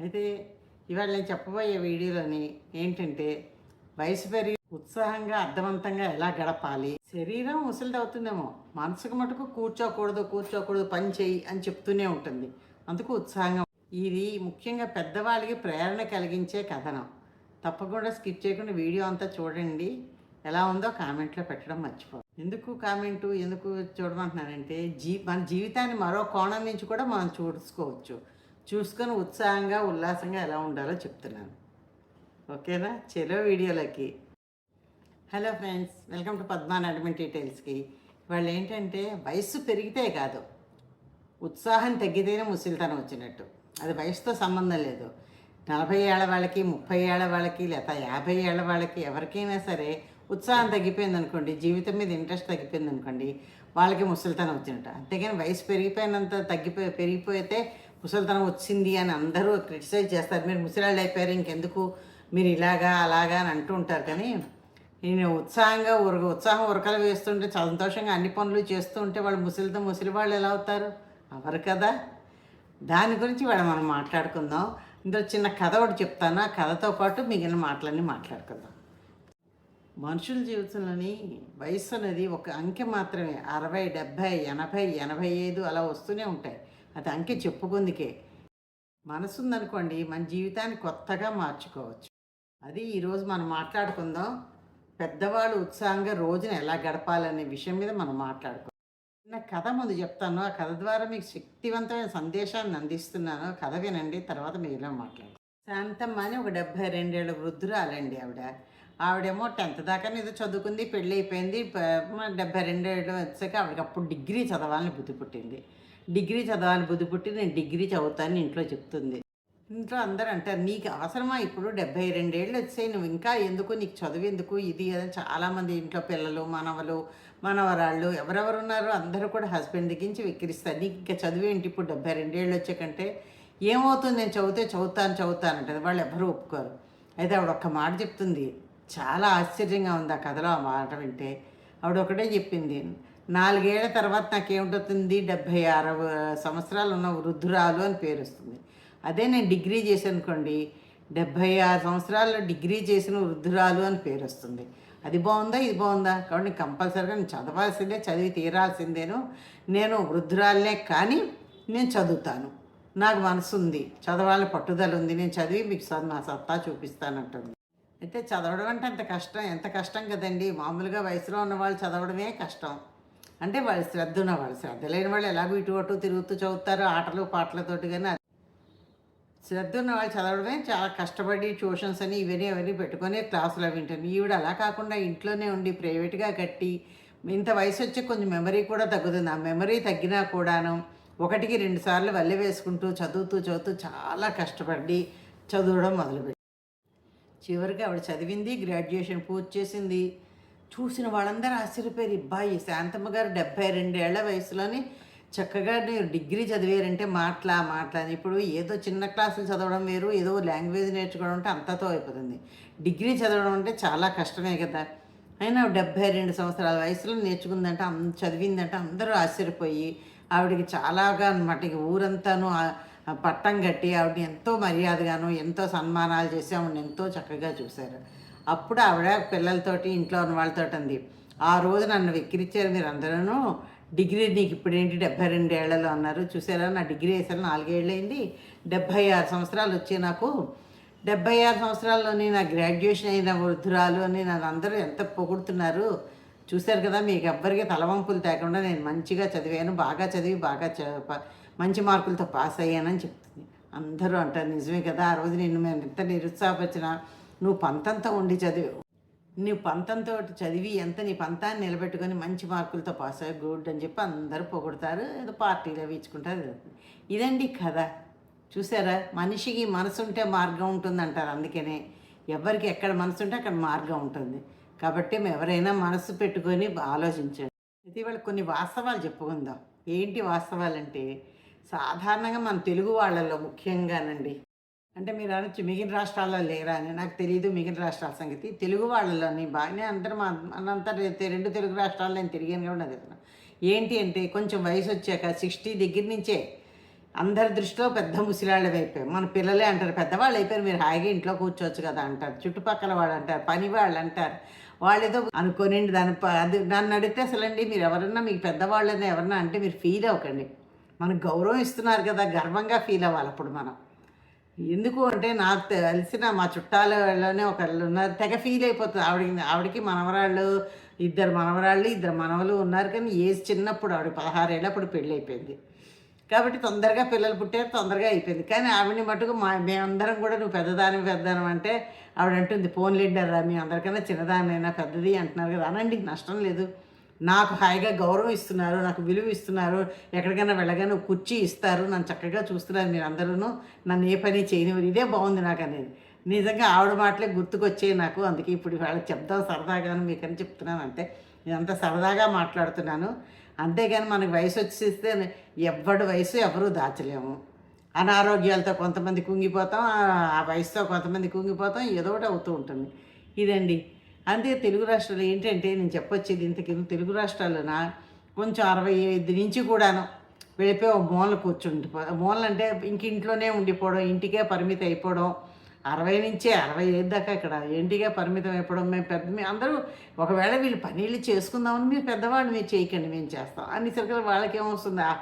అయితే ఇవాళ నేను చెప్పబోయే వీడియోలోని ఏంటంటే వయసు పెరిగి ఉత్సాహంగా అర్థవంతంగా ఎలా గడపాలి? శరీరం ముసలిదవుతుందేమో మనసుకు మటుకు కూర్చోకూడదు కూర్చోకూడదు పని చేయి అని చెప్తూనే ఉంటుంది. అందుకు ఉత్సాహంగా ఇది ముఖ్యంగా పెద్దవాళ్ళకి ప్రేరణ కలిగించే కథనం. తప్పకుండా స్కిప్ చేయకుండా వీడియో అంతా చూడండి. ఎలా ఉందో కామెంట్లో పెట్టడం మర్చిపో ఎందుకు కామెంటు ఎందుకు చూడమంటున్నానంటే జీ మన జీవితాన్ని మరో కోణం నుంచి కూడా మనం చూసుకోవచ్చు. చూసుకొని ఉత్సాహంగా ఉల్లాసంగా ఎలా ఉండాలో చెప్తున్నాను. ఓకేనా? చెలో వీడియోలకి. Hello friends welcome to Padma అడ్మెంట్ డీటెయిల్స్కి. వాళ్ళు ఏంటంటే వయస్సు పెరిగితే కాదు ఉత్సాహం తగ్గితేనే ముసలితనం వచ్చినట్టు. అది వయసుతో సంబంధం లేదు. నలభై ఏళ్ళ వాళ్ళకి ముప్పై ఏళ్ళ వాళ్ళకి లేదా యాభై ఏళ్ళ వాళ్ళకి ఎవరికైనా సరే ఉత్సాహం తగ్గిపోయింది అనుకోండి జీవితం మీద ఇంట్రెస్ట్ తగ్గిపోయింది అనుకోండి వాళ్ళకి ముసలితనం వచ్చినట్టు. అంతేగాని వయసు పెరిగిపోయినంత తగ్గిపోయి పెరిగిపోతే ముసలితనం వచ్చింది అని అందరూ క్రిటిసైజ్ చేస్తారు. మీరు ముసలాళ్ళు అయిపోయారు ఇంకెందుకు? మీరు ఇలాగా అలాగా అని అంటూ ఉంటారు. కానీ నేను ఉత్సాహంగా ఉరక ఉత్సాహం ఉరకలు వేస్తుంటే సంతోషంగా అన్ని పనులు చేస్తూ ఉంటే వాళ్ళు ముసలితో ముసలి వాళ్ళు ఎలా అవుతారు? అవరు కదా. దాని గురించి వాడు మనం మాట్లాడుకుందాం. ఇందులో చిన్న కథ ఒకటి చెప్తాను. ఆ కథతో పాటు మిగిలిన మాటలన్నీ మాట్లాడుకుందాం. మనుషుల జీవితంలోని వయసు అనేది ఒక అంకె మాత్రమే. అరవై డెబ్భై ఎనభై ఎనభై ఐదు అలా వస్తూనే ఉంటాయి. అది అంకె చెప్పుకుందుకే. మనసు ఉందనుకోండి మన జీవితాన్ని కొత్తగా మార్చుకోవచ్చు. అది ఈరోజు మనం మాట్లాడుకుందాం. పెద్దవాళ్ళు ఉత్సాహంగా రోజున ఎలా గడపాలనే విషయం మీద మనం మాట్లాడుకుందాం. నా కథ ముందు చెప్తాను. ఆ కథ ద్వారా మీకు శక్తివంతమైన సందేశాన్ని అందిస్తున్నాను. కథ వినండి తర్వాత మిగిలిన మాట్లాడు శాంతమ్మ అని ఒక డెబ్భై రెండేళ్ళ వృద్ధురాలండి ఆవిడ. ఆవిడేమో టెన్త్ దాకా ఏదో చదువుకుంది పెళ్ళి అయిపోయింది డెబ్బై డెబ్భై రెండేళ్ళు వచ్చాక ఆవిడకి అప్పుడు డిగ్రీ చదవాలని బుద్ధి పుట్టింది. డిగ్రీ చదవాలని బుద్ధి పుట్టి నేను డిగ్రీ చదువుతాను ఇంట్లో చెప్తుంది. ఇంట్లో అందరూ అంటారు నీకు అవసరమా? ఇప్పుడు డెబ్బై రెండేళ్ళు వచ్చాయి నువ్వు ఇంకా ఎందుకు? నీకు చదువు ఎందుకు? ఇది అని చాలామంది ఇంట్లో పిల్లలు మనవలు మనవరాళ్ళు ఎవరెవరు ఉన్నారో అందరూ కూడా హస్బెండ్ దిగించి విక్కిరిస్తారు. నీకు ఇంకా చదువు ఏంటి? ఇప్పుడు డెబ్బై రెండేళ్ళు వచ్చాకంటే ఏమవుతుంది? నేను చదివితే చదువుతాను చదువుతాను అంటది వాళ్ళు ఎవరు ఒప్పుకోరు. అయితే ఆవిడ ఒక్క మాట చెప్తుంది. చాలా ఆశ్చర్యంగా ఉంది ఆ కథలో ఆ మాట వింటే. ఆవిడ ఒకటే చెప్పింది నాలుగేళ్ళ తర్వాత నాకేమిటవుతుంది? డెబ్భై ఆరు సంవత్సరాలు ఉన్న వృద్ధురాలు అని పేరు వస్తుంది అదే నేను డిగ్రీ చేశాను అనుకోండి డెబ్భై ఆరు సంవత్సరాల్లో డిగ్రీ చేసిన వృద్ధురాలు అని పేరు వస్తుంది అది బాగుందా? ఇది బాగుందా? కాబట్టి కంపల్సరీగా నేను చదవాల్సిందే చదివి తీరాల్సిందేను. నేను వృద్ధురాలనే కానీ నేను చదువుతాను. నాకు మనసు ఉంది చదవాలని పట్టుదల ఉంది నేను చదివి మీకు నా సత్తా చూపిస్తానంటుంది. అయితే చదవడం అంటే అంత కష్టం. ఎంత కష్టం కదండి? మామూలుగా వయసులో ఉన్న వాళ్ళు చదవడమే కష్టం. అంటే వాళ్ళు శ్రద్ధ ఉన్న వాళ్ళు శ్రద్ధ లేని వాళ్ళు ఎలాగో ఇటు అటు తిరుగుతూ చదువుతారు ఆటలు పాటలతోటి కానీ శ్రద్ధ ఉన్న వాళ్ళు చదవడమే చాలా కష్టపడి ట్యూషన్స్ అని ఇవన్నీ అవన్నీ పెట్టుకొని క్లాసులు అవి వింటాను ఈవిడ అలా కాకుండా ఇంట్లోనే ఉండి ప్రైవేట్గా కట్టి ఇంత వయసు వచ్చి కొంచెం మెమరీ కూడా తగ్గుతుంది. ఆ మెమరీ తగ్గినా కూడాను ఒకటికి రెండు సార్లు వల్లె వేసుకుంటూ చదువుతూ చదువుతూ చాలా కష్టపడి చదవడం మొదలుపెట్టి చివరికి ఆవిడ చదివింది గ్రాడ్యుయేషన్ పూర్తి చేసింది. చూసిన వాళ్ళందరూ ఆశ్చర్యపోయారు. ఇబ్బాయి శాంతమ్మ గారు డెబ్బై రెండేళ్ళ వయసులోనే చక్కగా నేను డిగ్రీ చదివారంటే మాట్లా మాట్లా ఇప్పుడు ఏదో చిన్న క్లాసులు చదవడం వేరు ఏదో లాంగ్వేజ్ నేర్చుకోవడం అంటే అంతతో అయిపోతుంది. డిగ్రీ చదవడం అంటే చాలా కష్టమే కదా. అయినా డెబ్బై రెండు సంవత్సరాల వయసులో నేర్చుకుందంటే అం చదివిందంటే అందరూ ఆశ్చర్యపోయి ఆవిడకి చాలాగా అనమాట ఇక ఊరంతాను పట్టం కట్టి ఆవిడని ఎంతో మర్యాదగాను ఎంతో సన్మానాలు చేసి ఆవిడని ఎంతో చక్కగా చూశారు. అప్పుడు ఆవిడ పిల్లలతోటి ఇంట్లో ఉన్న వాళ్ళతో అంది. ఆ రోజు నన్ను వెక్కిరించారు మీరు అందరూ డిగ్రీ నీకు ఇప్పుడేంటి డెబ్బై రెండు ఏళ్ళలో అన్నారు. చూసారా నా డిగ్రీ వేసాను నాలుగేళ్ళైంది డెబ్బై ఆరు సంవత్సరాలు వచ్చి నాకు. డెబ్బై ఆరు సంవత్సరాల్లోని నా గ్రాడ్యుయేషన్ అయిన వృద్ధురాలు అని నన్ను అందరూ ఎంత పొగుడుతున్నారు. చూశారు కదా మీకు ఎవ్వరికి తలవంపులు తేకుండా నేను మంచిగా చదివాను. బాగా చదివి బాగా చ- మంచి మార్కులతో పాస్ అయ్యానని చెప్తుంది. అందరూ అంటారు నిజమే కదా ఆ రోజు నిన్ను మేము ఎంత నిరుత్సాహపరిచినా. నువ్వు పంతంతో ఉండి చదివి నువ్వు పంతంతో చదివి ఎంత నీ పంతాన్ని నిలబెట్టుకొని మంచి మార్కులతో పాస్ అయ్యి గుడ్ అని చెప్పి అందరూ పొగుడతారు ఏదో పార్టీలో ఇచ్చుకుంటారు ఇదండి కథ. చూసారా? మనిషికి మనసు ఉంటే మార్గం ఉంటుంది అంటారు అందుకనే ఎవరికి ఎక్కడ మనసు ఉంటే అక్కడ మార్గం ఉంటుంది. కాబట్టి మేము ఎవరైనా మనసు పెట్టుకొని ఆలోచించండి. అయితే కొన్ని వాస్తవాలు చెప్పుకుందాం. ఏంటి వాస్తవాలంటే సాధారణంగా మన తెలుగు వాళ్ళల్లో ముఖ్యంగానండి అంటే మీరు అనొచ్చు మిగిలిన రాష్ట్రాల్లో లేరా అని. నాకు తెలియదు మిగిలిన రాష్ట్రాల సంగతి. తెలుగు వాళ్ళలోని బాగానే అందరూ మా మనంతా రెండు తెలుగు రాష్ట్రాల్లో నేను తిరిగాను కూడా నాకు ఏంటి అంటే కొంచెం వయసు వచ్చాక సిక్స్టీ దగ్గర నుంచే అందరి దృష్టిలో పెద్ద ముసిలాళ్ళు అయిపోయారు మన పిల్లలే అంటారు పెద్దవాళ్ళు అయిపోయారు మీరు హాయిగా ఇంట్లో కూర్చోవచ్చు కదా అంటారు. చుట్టుపక్కల వాళ్ళు అంటారు పని వాళ్ళు అంటారు. వాళ్ళు ఏదో అనుకోనండి దాని ప- అది నన్ను అడిగితే అసలండి మీరు ఎవరన్నా మీకు పెద్దవాళ్ళని ఎవరన్నా అంటే మీరు ఫీల్ అవ్వకండి. మనకు గౌరవం ఇస్తున్నారు కదా గర్వంగా ఫీల్ అవ్వాలి అప్పుడు మనం. ఎందుకు అంటే నాకు తెలిసిన మా చుట్టాలలోనే ఒకళ్ళు ఉన్నారు. తెగ ఫీల్ అయిపోతుంది. ఆవిడకి ఆవిడకి మనవరాళ్ళు ఇద్దరు మనవరాళ్ళు ఇద్దరు మనవలు ఉన్నారు కానీ ఏజ్ చిన్నప్పుడు ఆవిడ పదహారేళ్ళప్పుడు పెళ్ళి అయిపోయింది. కాబట్టి తొందరగా పిల్లలు పుట్టారు తొందరగా అయిపోయింది. కానీ ఆవిడని మటుకు మా మేమందరం కూడా నువ్వు పెద్దదాని పెద్దదానం అంటే ఆవిడ అంటుంది ఫోన్ లీడర్రా మీ అందరికన్నా చిన్నదానైనా పెద్దది అంటున్నారు కదా. అనండి నష్టం లేదు. నాకు హాయిగా గౌరవం ఇస్తున్నారు నాకు విలువ ఇస్తున్నారు ఎక్కడికైనా వెళ్ళగానే కుర్చీ ఇస్తారు నన్ను చక్కగా చూస్తున్నారు మీరు అందరూ నన్ను ఏ పని చేయనివ్వరు ఇదే బాగుంది నాకు అనేది. నిజంగా ఆవిడ మాటలే గుర్తుకొచ్చాయి నాకు అందుకే ఇప్పుడు వాళ్ళకి చెప్దాం సరదాగాను మీకని చెప్తున్నాను అంతే. నేనంతా సరదాగా మాట్లాడుతున్నాను. అంతేగాని మనకు వయసు వచ్చేస్తే ఎవ్వడి వయసు ఎవరూ దాచలేము. అనారోగ్యాలతో కొంతమంది కుంగిపోతాం ఆ వయసుతో కొంతమంది కుంగిపోతాం ఏదో ఒకటి అవుతూ ఉంటుంది. ఇదండి. అంతే తెలుగు రాష్ట్రాలు ఏంటంటే నేను చెప్పొచ్చేది ఇంతకింద తెలుగు రాష్ట్రాల్లోన కొంచెం అరవై ఐదు నుంచి కూడాను వెళ్ళిపోయి ఒక మూల కూర్చుండి మూలలు అంటే ఇంక ఇంట్లోనే ఉండిపోవడం ఇంటికే పరిమితం అయిపోవడం అరవై నుంచే అరవై ఐదు దాకా ఇక్కడ ఇంటికే పరిమితం అయిపోవడం మేము పెద్ద మీ అందరూ ఒకవేళ వీళ్ళు పనీళ్ళు చేసుకుందామని మీరు పెద్దవాళ్ళు మీరు చేయకండి మేము చేస్తాం. అన్ని వాళ్ళకి ఏమొస్తుంది "ఆ,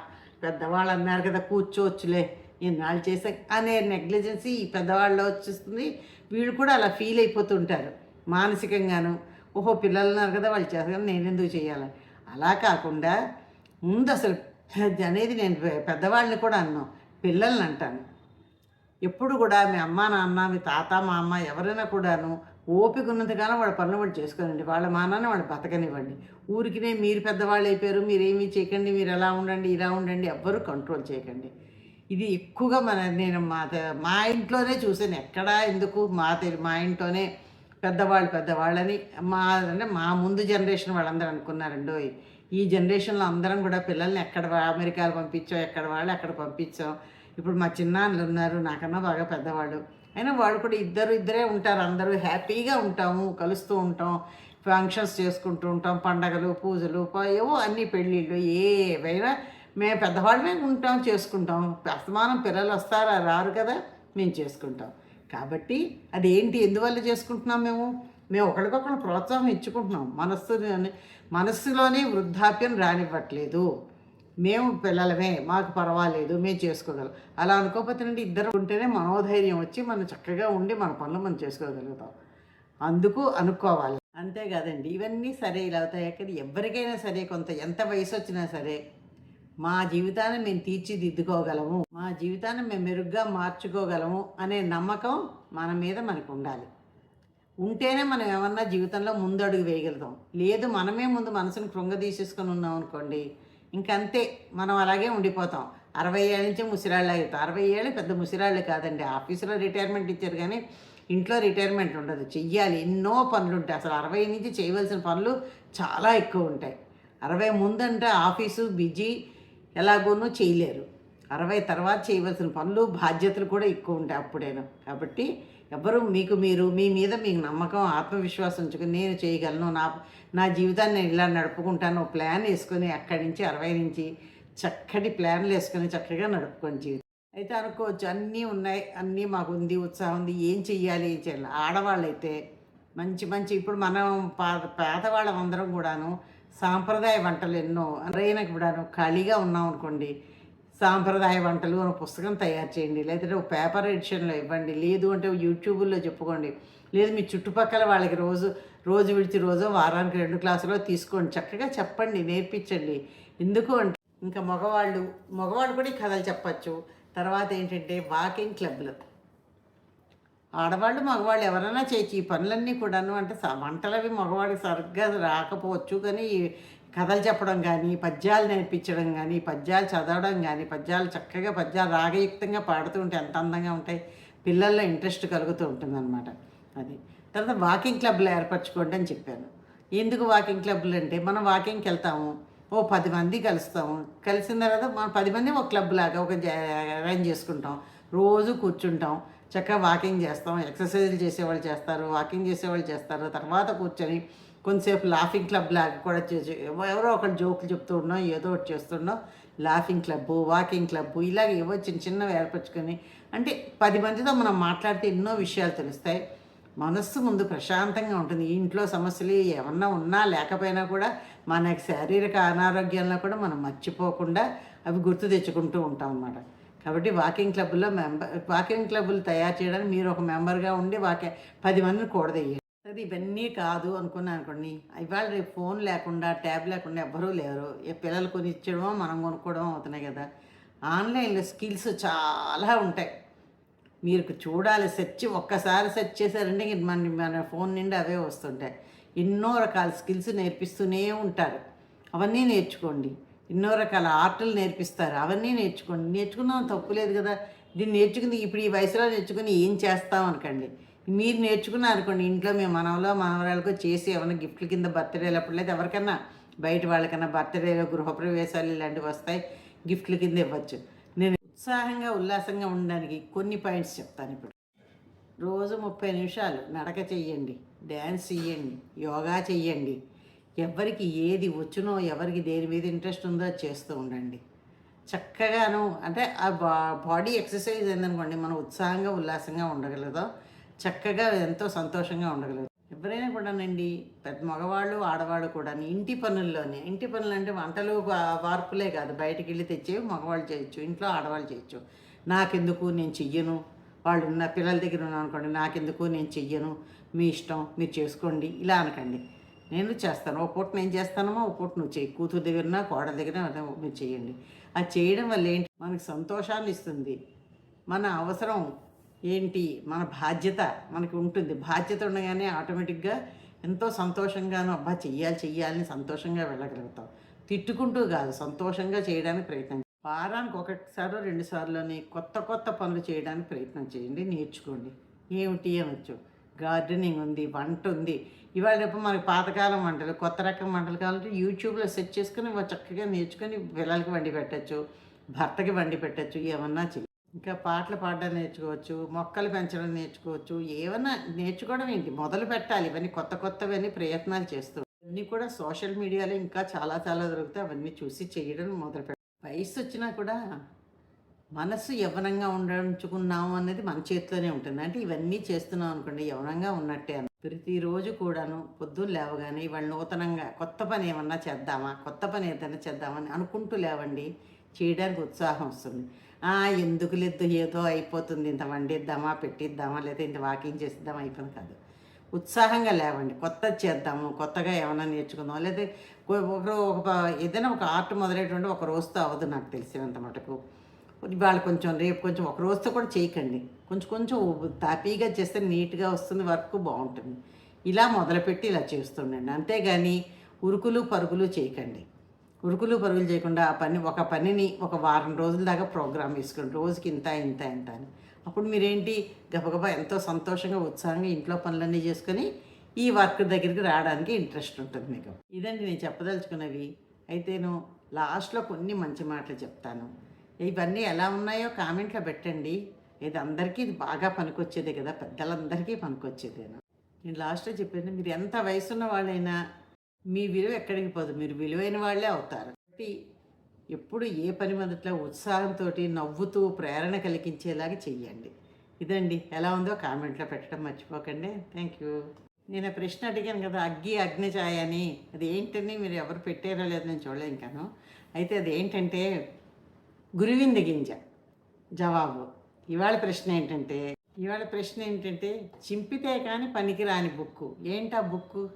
పెద్దవాళ్ళు అన్నారు కదా కూర్చోవచ్చులే ఇన్నాళ్ళు చేసా అనే నెగ్లిజెన్సీ ఈ పెద్దవాళ్ళు వచ్చేస్తుంది. వీళ్ళు కూడా అలా ఫీల్ అయిపోతుంటారు. మానసికంగాను ఓహో పిల్లలు ఉన్నారు కదా వాళ్ళు చేస్తారు నేను ఎందుకు చేయాలి? అలా కాకుండా ముందు అసలు అనేది నేను పెద్దవాళ్ళని కూడా అన్నాను పిల్లల్ని అంటాను. ఎప్పుడు కూడా మీ అమ్మ నాన్న మీ తాత మా అమ్మ ఎవరైనా కూడాను ఓపిక ఉన్నంతగానో వాళ్ళ పనులు వాళ్ళు చేసుకోనండి. వాళ్ళ మానాన్ని వాళ్ళు బతకనివ్వండి. ఊరికినే మీరు పెద్దవాళ్ళు అయిపోయారు మీరేమీ చేయకండి మీరు ఎలా ఉండండి ఇలా ఉండండి ఎవ్వరూ కంట్రోల్ చేయకండి. ఇది ఎక్కువగా మన నేను మా త- మా ఇంట్లోనే చూసాను ఎక్కడా ఎందుకు మా మా ఇంట్లోనే పెద్దవాళ్ళు పెద్దవాళ్ళని మా అంటే మా ముందు జనరేషన్ వాళ్ళందరూ అనుకున్నారండి ఈ జనరేషన్లో అందరం కూడా పిల్లల్ని ఎక్కడ వా- అమెరికాలు పంపించాం ఎక్కడ వాళ్ళు అక్కడ పంపించాం ఇప్పుడు మా చిన్నాన్నలు ఉన్నారు నాకన్నా బాగా పెద్దవాళ్ళు. అయినా వాళ్ళు కూడా ఇద్దరు ఇద్దరే ఉంటారు అందరూ హ్యాపీగా ఉంటాము కలుస్తూ ఉంటాం ఫంక్షన్స్ చేసుకుంటూ ఉంటాం పండగలు పూజలు ఏవో అన్ని పెళ్ళిళ్ళు ఏవైనా మేము పెద్దవాళ్ళమే ఉంటాం చేసుకుంటాం. అస్తమానం పిల్లలు వస్తారా రారు కదా మేము చేసుకుంటాం. కాబట్టి అదేంటి ఎందువల్ల చేసుకుంటున్నాం మేము? మేము ఒకరికొకరు ప్రోత్సాహం ఇచ్చుకుంటున్నాం. మనస్సు మనస్సులోనే వృద్ధాప్యం రానివ్వట్లేదు. మేము పిల్లలమే మాకు పర్వాలేదు మేము చేసుకోగలం. అలా అనుకోకపోతే ఇద్దరు ఉంటేనే మనోధైర్యం వచ్చి మనం చక్కగా ఉండి మన పనులు మనం చేసుకోగలుగుతాం. అందుకు అనుకోవాలి. అంతేకాదండి ఇవన్నీ సరే ఇలా అవుతాయి. కానీ ఎవరికైనా సరే కొంత ఎంత వయసు వచ్చినా సరే మా జీవితాన్ని మేము తీర్చిదిద్దుకోగలము మా జీవితాన్ని మేము మెరుగ్గా మార్చుకోగలము అనే నమ్మకం మన మీద మనకు ఉండాలి ఉంటేనే మనం ఏమన్నా జీవితంలో ముందడుగు వేయగలుగుతాం. లేదు మనమే ముందు మనసును కృంగదీసేసుకొని ఉన్నాం అనుకోండి ఇంకంతే మనం అలాగే ఉండిపోతాం. అరవై ఏళ్ళ నుంచి ముసిరాళ్ళు అవుతాం. అరవై ఏళ్ళు పెద్ద ముసిరాళ్ళు కాదండి. ఆఫీసులో రిటైర్మెంట్ ఇచ్చారు కానీ ఇంట్లో రిటైర్మెంట్ ఉండదు. చెయ్యాలి. ఎన్నో పనులు ఉంటాయి అసలు అరవై నుంచి చేయవలసిన పనులు చాలా ఎక్కువ ఉంటాయి. అరవై ముందంటే ఆఫీసు బిజీ ఎలాగోనూ చేయలేరు. అరవై తర్వాత చేయవలసిన పనులు బాధ్యతలు కూడా ఎక్కువ ఉంటాయి అప్పుడేను. కాబట్టి ఎవరు మీకు మీరు మీ మీద మీకు నమ్మకం ఆత్మవిశ్వాసం ఉంచుకొని నేను చేయగలను నా నా జీవితాన్ని నేను ఇలా నడుపుకుంటాను ప్లాన్ వేసుకొని అక్కడి నుంచి అరవై నుంచి చక్కటి ప్లాన్లు వేసుకొని చక్కగా నడుపుకొని జీవితం. అయితే అనుకోవచ్చు అన్నీ ఉన్నాయి అన్నీ మాకు ఉంది ఉత్సాహం ఉంది ఏం చెయ్యాలి ఏం చేయాలి ఆడవాళ్ళు అయితే మంచి మంచి ఇప్పుడు మనం పా పేదవాళ్ళం అందరం కూడాను సాంప్రదాయ వంటలు ఎన్నో రైనకు కూడాను ఖాళీగా ఉన్నాం అనుకోండి సాంప్రదాయ వంటలు అని పుస్తకం తయారు చేయండి లేదంటే ఒక పేపర్ ఎడిషన్లో ఇవ్వండి లేదు అంటే యూట్యూబుల్లో చెప్పుకోండి లేదు మీ చుట్టుపక్కల వాళ్ళకి రోజు రోజు విడిచి రోజు వారానికి రెండు క్లాసులో తీసుకోండి చక్కగా చెప్పండి నేర్పించండి. ఎందుకు అంటే ఇంకా మగవాళ్ళు మగవాళ్ళు కూడా ఈ కథలు చెప్పచ్చు. తర్వాత ఏంటంటే వాకింగ్ క్లబ్లు. ఆడవాళ్ళు మగవాళ్ళు ఎవరైనా చేయొచ్చు. ఈ పనులన్నీ కూడాను అంటే స- వంటలవి మగవాడికి సరిగ్గా రాకపోవచ్చు. కానీ కథలు చెప్పడం కానీ పద్యాలు నేర్పించడం కానీ పద్యాలు చదవడం కానీ పద్యాలు చక్కగా పద్యాలు రాగయుక్తంగా పాడుతూ ఉంటే ఎంత అందంగా ఉంటాయి. పిల్లల్లో ఇంట్రెస్ట్ కలుగుతూ ఉంటుందన్నమాట అది. తర్వాత వాకింగ్ క్లబ్లు ఏర్పరచుకోండి అని చెప్పాను. ఎందుకు వాకింగ్ క్లబ్లు అంటే మనం వాకింగ్కి వెళ్తాము ఓ పది మంది కలుస్తాము. కలిసిన తర్వాత మనం పది మంది ఒక క్లబ్ లాగా ఒక అరేంజ్ చేసుకుంటాం. రోజు కూర్చుంటాం. చక్కగా వాకింగ్ చేస్తాం ఎక్సర్సైజులు చేసేవాళ్ళు చేస్తారు వాకింగ్ చేసేవాళ్ళు చేస్తారు. తర్వాత కూర్చొని కొంతసేపు లాఫింగ్ క్లబ్ లాగా కూడా చేసి ఎవరో ఒకటి జోకులు చెప్తూ ఉన్నాం ఏదో ఒకటి చేస్తున్నాం లాఫింగ్ క్లబ్బు వాకింగ్ క్లబ్బు ఇలాగ ఏవో చిన్న చిన్నవి ఏర్పరచుకొని అంటే పది మందితో మనం మాట్లాడితే ఎన్నో విషయాలు తెలుస్తాయి. మనస్సు ముందు ప్రశాంతంగా ఉంటుంది. ఇంట్లో సమస్యలు ఏమన్నా ఉన్నా లేకపోయినా కూడా మనకి శారీరక అనారోగ్యంలో కూడా మనం మర్చిపోకుండా అవి గుర్తు తెచ్చుకుంటూ ఉంటాం అన్నమాట. కాబట్టి వాకింగ్ క్లబ్లో మెంబర్ వాకింగ్ క్లబ్బులు తయారు చేయడానికి మీరు ఒక మెంబర్గా ఉండి వాకి పది మందిని కూడదయ్యండి. అది ఇవన్నీ కాదు అనుకున్నాను అనుకోండి ఇవాళ రేపు ఫోన్ లేకుండా ట్యాబ్ లేకుండా ఎవ్వరూ లేరు. ఏ పిల్లలు కొనిచ్చడమో మనం కొనుక్కోవడమో అవుతున్నాయి కదా. ఆన్లైన్లో స్కిల్స్ చాలా ఉంటాయి. మీరు చూడాలి సెర్చ్ ఒక్కసారి సెర్చ్ చేశారంటే మన మన ఫోన్ నుండి అవే వస్తుంటాయి. ఎన్నో రకాల స్కిల్స్ నేర్పిస్తూనే ఉంటారు. అవన్నీ నేర్చుకోండి. ఎన్నో రకాల ఆర్టులు నేర్పిస్తారు. అవన్నీ నేర్చుకోండి. నేర్చుకున్నాం తప్పు లేదు కదా. దీన్ని నేర్చుకుంది ఇప్పుడు ఈ వయసులో నేర్చుకుని ఏం చేస్తాం అనకండి. మీరు నేర్చుకున్నారు అనుకోండి ఇంట్లో మీ మనవలో మనవరాలకు చేసి ఏమైనా గిఫ్ట్ల కింద బర్త్డేలు అప్పుడు లేదు ఎవరికైనా బయట వాళ్ళకన్నా బర్త్డేలో గృహప్రవేశాలు ఇలాంటివి వస్తాయి గిఫ్ట్ల కింద ఇవ్వచ్చు. నేను ఉత్సాహంగా ఉల్లాసంగా ఉండడానికి కొన్ని పాయింట్స్ చెప్తాను ఇప్పుడు. రోజు ముప్పై నిమిషాలు నడక చెయ్యండి డ్యాన్స్ చెయ్యండి యోగా చెయ్యండి. ఎవరికి ఏది వచ్చునో ఎవరికి దేని మీద ఇంట్రెస్ట్ ఉందో అది చేస్తూ ఉండండి. చక్కగాను అంటే ఆ బా బాడీ ఎక్సర్సైజ్ ఏందనుకోండి మనం ఉత్సాహంగా ఉల్లాసంగా ఉండగలదో చక్కగా ఎంతో సంతోషంగా ఉండగలదు ఎవరైనా కూడానండి పెద్ద మగవాళ్ళు ఆడవాళ్ళు కూడా ఇంటి పనుల్లోనే ఇంటి పనులు అంటే వంటలు వార్పులే కాదు. బయటికి వెళ్ళి తెచ్చేవి మగవాళ్ళు చేయొచ్చు ఇంట్లో ఆడవాళ్ళు చేయొచ్చు. నాకెందుకు నేను చెయ్యను? వాళ్ళు ఉన్న పిల్లల దగ్గర ఉన్నాను అనుకోండి నాకెందుకు నేను చెయ్యను? మీ ఇష్టం మీరు చేసుకోండి ఇలా అనకండి. నేను చేస్తాను. ఒక పూట నేను చేస్తానమ్మా ఒక పూట నువ్వు చెయ్యి. కూతురు దగ్గర కోడల దగ్గర మీరు చేయండి. అది చేయడం వల్ల ఏంటి? మనకి సంతోషాన్ని ఇస్తుంది. మన అవసరం ఏంటి? మన బాధ్యత మనకి ఉంటుంది. బాధ్యత ఉండగానే ఆటోమేటిక్గా ఎంతో సంతోషంగాను అబ్బా చెయ్యాలి చెయ్యాలని సంతోషంగా వెళ్ళగలుగుతాం. తిట్టుకుంటూ కాదు సంతోషంగా చేయడానికి ప్రయత్నం వారానికి ఒకసారి రెండు సార్లుని కొత్త కొత్త పనులు చేయడానికి ప్రయత్నం చేయండి. నేర్చుకోండి. ఏమిటి అనొచ్చు? గార్డెనింగ్ ఉంది వంట ఉంది. ఇవాళ రేపు మనకి పాతకాలం వంటలు కొత్త రకం వంటలు కావాలంటే యూట్యూబ్లో సెర్చ్ చేసుకుని చక్కగా నేర్చుకొని పిల్లలకి వండి పెట్టచ్చు భర్తకి వండి పెట్టచ్చు ఏమన్నా చెయ్యి ఇంకా పాటలు పాడడం నేర్చుకోవచ్చు మొక్కలు పెంచడం నేర్చుకోవచ్చు ఏమన్నా నేర్చుకోవడం ఏంటి? మొదలు పెట్టాలి. ఇవన్నీ కొత్త కొత్తవన్నీ ప్రయత్నాలు చేస్తూ. ఇవన్నీ కూడా సోషల్ మీడియాలో ఇంకా చాలా చాలా దొరుకుతాయి. అవన్నీ చూసి చేయడం మొదలు పెట్టాలి వయసు వచ్చినా కూడా మనసు యవ్వనంగా ఉంచుకున్నాము అనేది మన చేతిలోనే ఉంటుంది. అంటే ఇవన్నీ చేస్తున్నాం అనుకోండి యవ్వనంగా ఉన్నట్టే అని. ప్రతిరోజు కూడాను పొద్దున్న లేవగానే ఇవాళ నూతనంగా కొత్త పని ఏమన్నా చేద్దామా కొత్త పని ఏదైనా చేద్దామని అనుకుంటూ లేవండి. చేయడానికి ఉత్సాహం వస్తుంది. "ఆ, ఎందుకు లేదు ఏదో అయిపోతుంది. ఇంత వండిద్దామా పెట్టిద్దామా లేదా ఇంత వాకింగ్ చేసిద్దామా అయిపోయింది కాదు. ఉత్సాహంగా లేవండి. కొత్తది చేద్దాము కొత్తగా ఏమైనా నేర్చుకుందాం లేదా ఒకరు ఒక ఏదైనా ఒక ఆర్ట్ మొదలైనటువంటి ఒక రోజుతో అవ్వదు నాకు తెలిసినంత మటుకు. వాళ్ళు కొంచెం రేపు కొంచెం ఒక రోజుతో కూడా చేయకండి. కొంచెం కొంచెం తాపీగా చేస్తే నీట్గా వస్తుంది వర్క్ బాగుంటుంది. ఇలా మొదలుపెట్టి ఇలా చేస్తుండండి. అంతేగాని ఉరుకులు పరుగులు చేయకండి. ఉరుకులు పరుగులు చేయకుండా ఆ పని ఒక పనిని ఒక వారం రోజుల దాకా ప్రోగ్రామ్ వేసుకోండి. రోజుకి ఇంత ఇంత ఇంత అని. అప్పుడు మీరేంటి? గబగబా ఎంతో సంతోషంగా ఉత్సాహంగా ఇంట్లో పనులన్నీ చేసుకొని ఈ వర్క్ దగ్గరికి రావడానికి ఇంట్రెస్ట్ ఉంటుంది మీకు. ఇదండి నేను చెప్పదలుచుకున్నవి. అయితేను లాస్ట్లో కొన్ని మంచి మాటలు చెప్తాను. ఇవన్నీ ఎలా ఉన్నాయో కామెంట్లో పెట్టండి. ఇది అందరికీ ఇది బాగా పనికొచ్చేదే కదా పెద్దలందరికీ పనికొచ్చేదేనా నేను లాస్ట్లో చెప్పాను మీరు ఎంత వయసున్న వాళ్ళైనా మీ విలువ ఎక్కడికి పోదు మీరు విలువైన వాళ్ళే అవుతారు. కాబట్టి ఎప్పుడు ఏ పని మొదట్లో ఉత్సాహంతో నవ్వుతూ ప్రేరణ కలిగించేలాగా చెయ్యండి. ఇదండి ఎలా ఉందో కామెంట్లో పెట్టడం మర్చిపోకండి. Thank you. నేను ఆ ప్రశ్న అడిగాను కదా అగ్గి అగ్నిఛాయ అని. అది ఏంటని మీరు ఎవరు పెట్టారో లేదో నేను చూడలేను కాను అయితే అది ఏంటంటే గురువింద గింజ. జవాబు. ఇవాళ ప్రశ్న ఏంటంటే ఇవాళ ప్రశ్న ఏంటంటే చింపితే కానీ పనికిరాని బుక్కు. ఏంటా బుక్కు?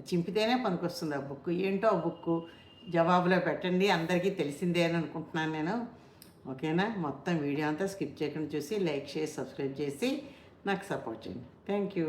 చింపితేనే పనికొస్తుంది ఆ బుక్ ఏంటో ఆ బుక్కు? జవాబులో పెట్టండి. అందరికీ తెలిసిందే అని అనుకుంటున్నాను నేను. ఓకేనా? మొత్తం వీడియో అంతా స్కిప్ చేయకుండా చూసి లైక్ చేసి సబ్స్క్రైబ్ చేసి నాకు సపోర్ట్ చేయండి. Thank you.